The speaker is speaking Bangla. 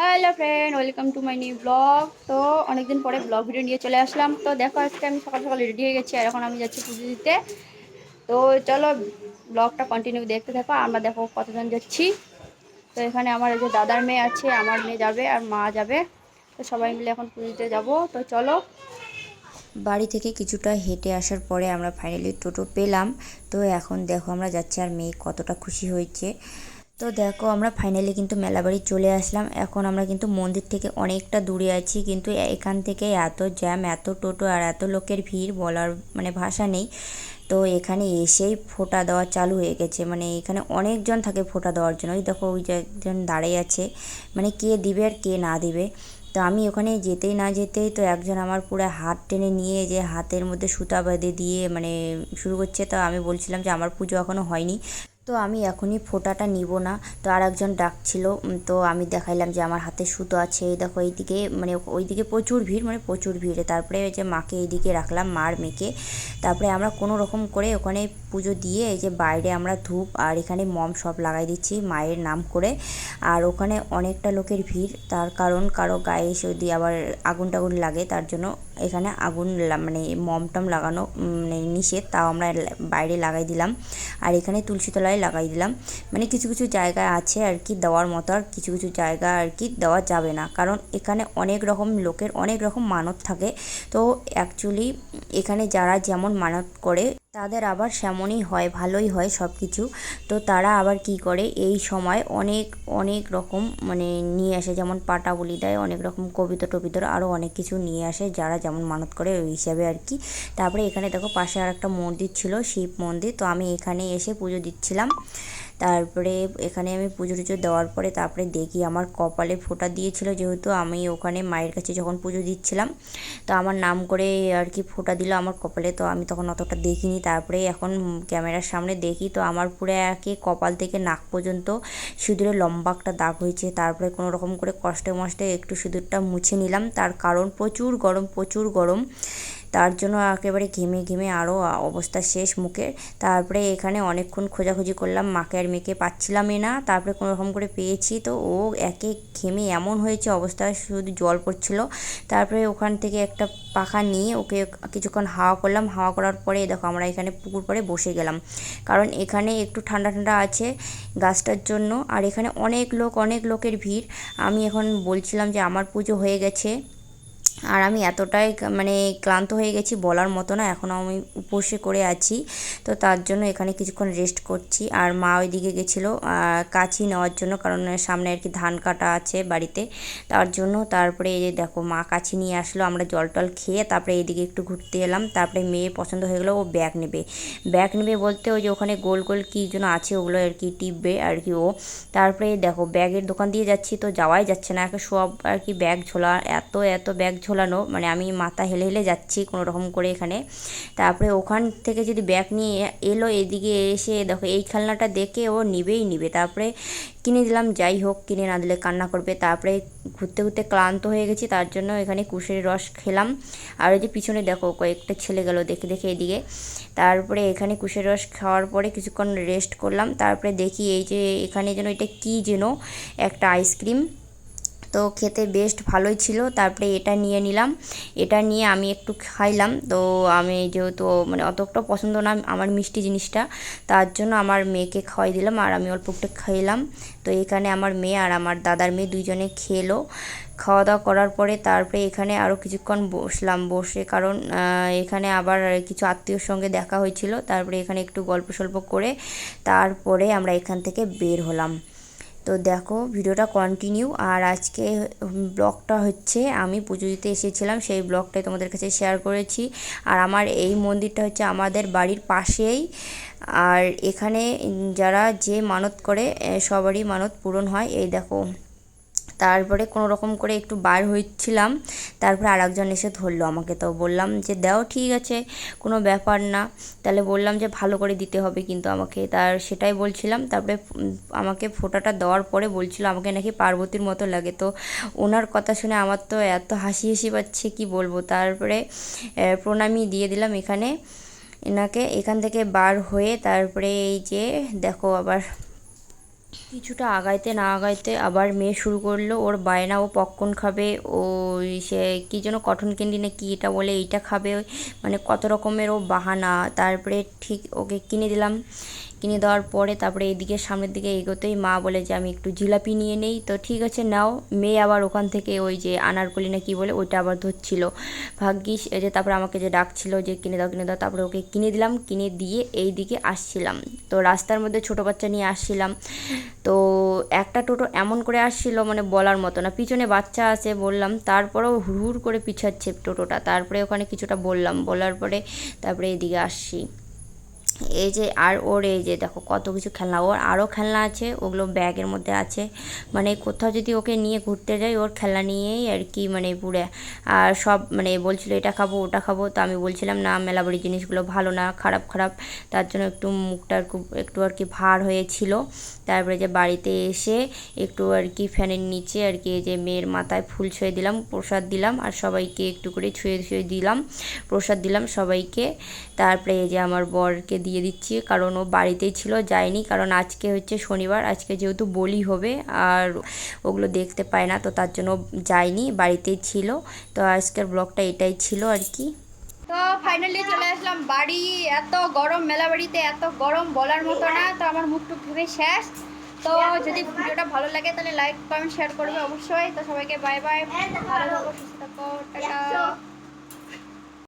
Hello friend welcome to my new blog তো অনেকদিন পরে ব্লগ ভিডিও নিয়ে চলে আসলাম। তো দেখো, আজকে আমি সকাল সকাল রেডি হয়ে গেছি, আর এখন আমি যাচ্ছি পুজো দিতে। তো চলো ব্লগটা কন্টিনিউ দেখতে থাকো, আমরা দেখো কতজন যাচ্ছি। তো এখানে আমার যে দাদার মেয়ে আছে, আমার মেয়ে যাবে আর মা যাবে। তো সবাই মিলে এখন পুজো দিতে যাব। তো চলো। বাড়ি থেকে কিছুটা হেঁটে আসার পরে আমরা ফাইনালি টোটো পেলাম। তো এখন দেখো, আমরা যাচ্ছি আর মেয়ে কতটা খুশি হয়েছে। তো দেখো, আমরা ফাইনালি কিন্তু মেলাবাড়ি চলে আসলাম। এখন আমরা কিন্তু মন্দির থেকে অনেকটা দূরে আছি, কিন্তু এখান থেকে এত জ্যাম, এত টোটো আর এত লোকের ভিড় বলার মানে ভাষা নেই। তো এখানে এসেই ফোঁটা দেওয়া চালু হয়ে গেছে। মানে এখানে অনেকজন থাকে ফোঁটা দেওয়ার জন্য। ওই দেখো, ওই একজন দাঁড়িয়ে আছে। মানে কে দিবে আর কে না দিবে। তো আমি ওখানে যেতেই না যেতেই তো একজন আমার পুরো হাত টেনে নিয়ে যে হাতের মধ্যে সুতা বেঁধে দিয়ে মানে শুরু করছে। তো আমি বলছিলাম যে আমার পুজো এখনও হয়নি। তো আমি এখনই ফোঁটাটা নিব না। তো আর একজন ডাকছিল তো আমি দেখাইলাম যে আমার হাতে সুতো আছে, এই দেখো এইদিকে মানে ওইদিকে প্রচুর ভিড় মানে প্রচুর ভিড়। তারপরে যে মাকে এইদিকে রাখলাম, মার, মেয়েকে। তারপরে আমরা কোনো রকম করে ওখানে পুজো দিয়ে এই যে বাইরে আমরা ধূপ আর এখানে মম সব লাগাই দিচ্ছি, মায়ের নাম করে। আর ওখানে অনেকটা লোকের ভিড়, তার কারণ কারও গায়ে যদি আবার আগুন টাগুন লাগে, তার জন্য এখানে আগুন মানে মমটম লাগানো মানে নিষেধ, তাও আমরা বাইরে লাগাই দিলাম। আর এখানে তুলসী তলায় লাগাই দিলাম। মানে কিছু কিছু জায়গায় আছে আর কি দেওয়ার মতো, আর কিছু কিছু জায়গা আর কি দেওয়া যাবে না। কারণ এখানে অনেক রকম লোকের অনেক রকম মানত থাকে। তো অ্যাকচুয়ালি এখানে যারা যেমন মানত করে তাদের আবার সেমনই হয়, ভালোই হয় সব কিছু তো তারা আবার কি করে, এই সময় অনেক অনেক রকম মানে নিয়ে আসে, যেমন পাটা বলি দেয় অনেক রকম কবিতা টবিতর আরও অনেক কিছু নিয়ে আসে, যারা যেমন মানত করে ওই হিসাবে আর কি। তারপরে এখানে দেখো পাশে আর একটা মন্দির ছিল, শিব মন্দির। তো আমি এখানে এসে পুজো দিচ্ছিলাম। তারপরে এখানে আমি পুজো টুজো দেওয়ার পরে তারপরে দেখি আমার কপালে ফোঁটা দিয়েছিল যেহেতু আমি ওখানে মায়ের কাছে যখন পুজো দিচ্ছিলাম, তো আমার নাম করে আর কি ফোঁটা দিল আমার কপালে, তো আমি তখন অতটা দেখিনি। তারপরে এখন ক্যামেরার সামনে দেখি, তো আমার পুরো একে কপাল থেকে নাক পর্যন্ত সিঁদুরের লম্বা একটা দাগ হয়েছে। তারপরে কোনো রকম করে কষ্টে মষ্টে একটু সিঁদুরটা মুছে নিলাম। তার কারণ প্রচুর গরম প্রচুর গরম। তার জন্য একেবারে ঘেমে ঘেমে আরও অবস্থা শেষ মুখের। তারপরে এখানে অনেকক্ষণ খোঁজাখুঁজি করলাম, মাকে আর মেয়েকে পাচ্ছিলামই না। তারপরে কোনো রকম করে পেয়েছি তো, ও একে ঘেমে এমন হয়েছে অবস্থা, শুধু জল পড়ছিল। তারপরে ওখান থেকে একটা পাখা নিয়ে ওকে কিছুক্ষণ হাওয়া করলাম। হাওয়া করার পরে দেখো আমরা এখানে পুকুর পরে বসে গেলাম। কারণ এখানে একটু ঠান্ডা ঠান্ডা আছে গাছটার জন্য। আর এখানে অনেক লোক, অনেক লোকের ভিড়। আমি এখন বলছিলাম যে আমার পুজো হয়ে গেছে। আর আমি এতটাই মানে ক্লান্ত হয়ে গেছি বলার মতো না এখনও আমি উপসে করে আছি। তো তার জন্য এখানে কিছুক্ষণ রেস্ট করছি। আর মা ওইদিকে গেছিল কাছি নেওয়ার জন্য, কারণ সামনে আর কি ধান কাটা আছে বাড়িতে। তার জন্য তারপরে এই যে দেখো, মা কাছি নিয়ে আসলো, আমরা জল টল খেয়ে তারপরে এইদিকে একটু ঘুরতে এলাম। তারপরে মেয়ে পছন্দ হয়ে গেলো, ও ব্যাগ নেবে। ব্যাগ নেবে বলতে ওই যে ওখানে গোল গোল কী যেন আছে ওগুলো আর কি টিপবে আর কি ও। তারপরে দেখো, ব্যাগের দোকান দিয়ে যাচ্ছি, তো যাওয়াই যাচ্ছে না। একে সব আর কি ব্যাগ ঝোলা, এত এত ব্যাগ ঝোলানো মানে আমি মাথা হেলে হেলে যাচ্ছি কোনো রকম করে এখানে। তারপরে ওখান থেকে যদি ব্যাগ নিয়ে এলো, এদিকে এসে দেখো এই খেলনাটা দেখে ও নিবেই নিবে। তারপরে কিনে দিলাম, যাই হোক, কিনে না দিলে কান্না করবে। তারপরে ঘুরতে ঘুরতে ক্লান্ত হয়ে গেছি, তার জন্য এখানে কুশের রস খেলাম। আর ওই যে পিছনে দেখো, কয়েকটা ছেলে গেল দেখে দেখে এদিকে। তারপরে এখানে কুশের রস খাওয়ার পরে কিছুক্ষণ রেস্ট করলাম। তারপরে দেখি এই যে এখানে যেন এটা কী যেন একটা আইসক্রিম তো খেতে বেস্ট ভালোই ছিল, তারপরে এটা নিয়ে নিলাম। এটা নিয়ে আমি একটু খাইলাম। তো আমি যেহেতু মানে অতটা পছন্দ না আমার মিষ্টি জিনিসটা, তার জন্য আমার মেয়েকে খাওয়াই দিলাম আর আমি অল্প একটু খাইলাম। তো এখানে আমার মেয়ে আর আমার দাদার মেয়ে দুইজনে খেলো। খাওয়া দাওয়া করার পরে তারপরে এখানে আরও কিছুক্ষণ বসলাম। বসে কারণ এখানে আবার কিছু আত্মীয়র সঙ্গে দেখা হয়েছিল। তারপরে এখানে একটু গল্প সল্প করে তারপরে আমরা এখান থেকে বের হলাম। তো দেখো, ভিডিওটা কন্টিনিউ আর আজকে ব্লগটা হচ্ছে, আমি পুজো দিতে এসেছিলাম, সেই ব্লগটাই তোমাদের কাছে শেয়ার করেছি। আর আমার এই মন্দিরটা হচ্ছে আমাদের বাড়ির পাশেই। আর এখানে যারা যে মানত করে সবারই মানত পূরণ হয়। এই দেখো তারপরে কোনো রকম করে একটু বার হচ্ছিলাম। তারপরে আর একজন এসে ধরলো আমাকে। তো বললাম যে, দাও, ঠিক আছে, কোনো ব্যাপার না। তাহলে বললাম যে, ভালো করে দিতে হবে কিন্তু আমাকে। তার সেটাই বলছিলাম। তারপরে আমাকে ফোঁটাটা দেওয়ার পরে বলছিল, আমাকে নাকি পার্বতীর মতো লাগে। তো ওনার কথা শুনে আমার তো এত হাসি হাসি পাচ্ছে, কি বলব? তারপরে প্রণামী দিয়ে দিলাম এখানে। এনাকে এখান থেকে বার হয়ে তারপরে এই যে, দেখো আবার কিছুটা আগাইতে না আগাইতে আবার মেয়ে শুরু করল। ওর বায়না ও পপকর্ন খাবে ও সে কী যেন কটন ক্যান্ডি না কি এটা বলে, এইটা খাবে মানে কত রকমের ও বাহানা। তারপরে ঠিক ওকে কিনে দিলাম। কিনে দেওয়ার পরে তারপরে এদিকে সামনের দিকে এগোতেই মা বলে যে, আমি একটু জিলাপি নিয়ে নেই। তো ঠিক আছে, নাও। মেয়ে আবার ওখান থেকে ওই যে আনারকলি না কি বলে, ওইটা আবার ধরছিল। ভাগ্যিস যে তারপরে আমাকে যে ডাকছিল যে, কিনে দাও কিনে দাও। তারপরে ওকে কিনে দিলাম। কিনে দিয়ে এই দিকে আসছিলাম। তো রাস্তার মধ্যে ছোটো বাচ্চা নিয়ে আসছিলাম। তো একটা টোটো এমন করে আসছিল মানে বলার মতো না। পিছনে বাচ্চা আছে বললাম, তারপরেও হুড় হুড় করে পিছাচ্ছে টোটোটা। তারপরে ওখানে কিছুটা বললাম, বলার পরে তারপরে এদিকে আসছি। এই যে আর ওর এই যে দেখো কত কিছু খেলনা, ওর আরও খেলনা আছে, ওগুলো ব্যাগের মধ্যে আছে। মানে কোথাও যদি ওকে নিয়ে ঘুরতে যাই, ওর খেলনা নিয়েই আর কি মানে পুরে। আর সব মানে বলছিল, এটা খাব, ওটা খাব। তো আমি বলছিলাম, না মেলাবাড়ি জিনিসগুলো ভালো না, খারাপ খারাপ। তার জন্য একটু মুখটা একটু একটু আর কি ভার হয়েছিল। তারপরে যে বাড়িতে এসে একটু আর কি ফ্যানের নিচে আর কি যে মেয়ের মাথায় ফুল ছুঁয়ে দিলাম, প্রসাদ দিলাম, আর সবাইকে একটু করে ছুঁয়ে ছুঁয়ে দিলাম, প্রসাদ দিলাম সবাইকে। তারপরে এই যে আমার বরকে দিয়ে দিচ্ছি, কারণ ও বাড়িতেই ছিল, যায়নি। কারণ আজকে হচ্ছে শনিবার, আজকে যেহেতু বলি হবে, আর ওগুলো দেখতে পায় না, তো তার জন্য যায়নি, বাড়িতেই ছিল। তো আজকের ব্লগটা এটাই ছিল আর কি। তো ফাইনালি চলে আসলাম বাড়ি। এত গরম মেলা বাড়িতে এত গরম বলার মতো না, তো আমার মুখ টুক ভেবে শেষ। তো যদি ভিডিওটা ভালো লাগে তাহলে লাইক কমেন্ট শেয়ার করবে অবশ্যই। তো সবাইকে বাই বাই ভালো থাকো, সুস্থ থাকো, টাটা।